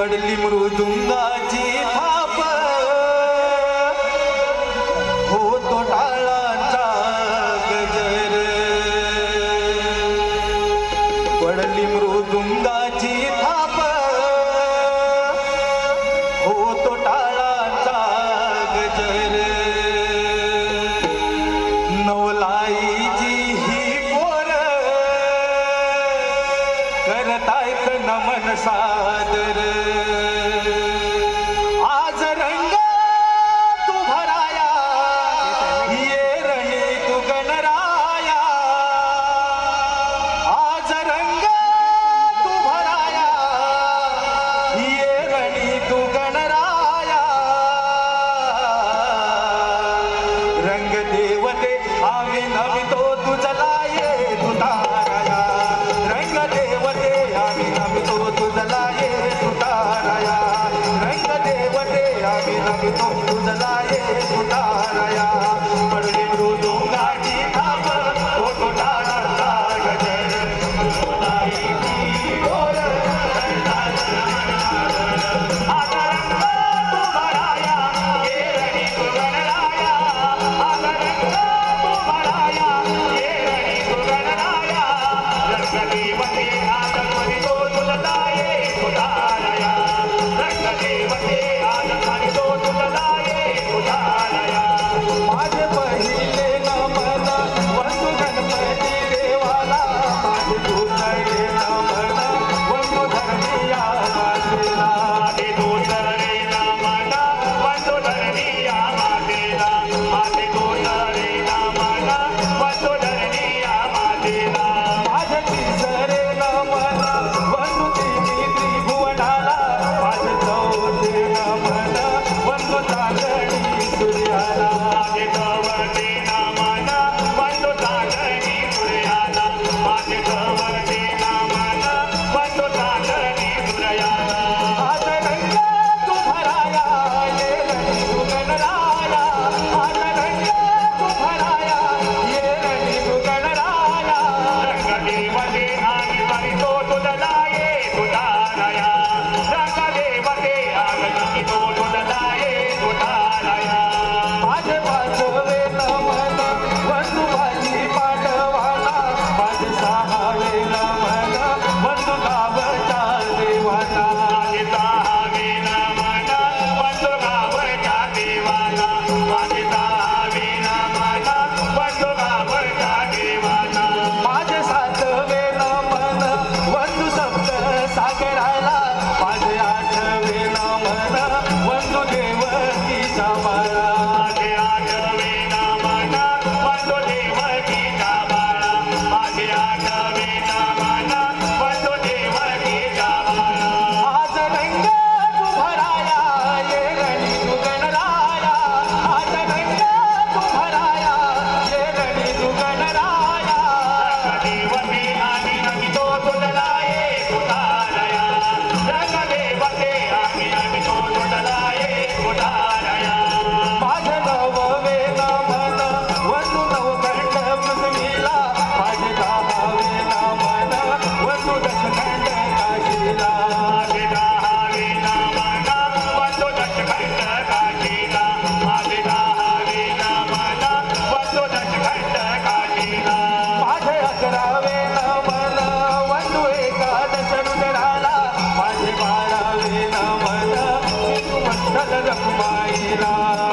पडली मृदुंगाची थाप. हो तो टाळाचा गजर. पडली मृदुंगाची थाप. विठ्ठल रखुमाईला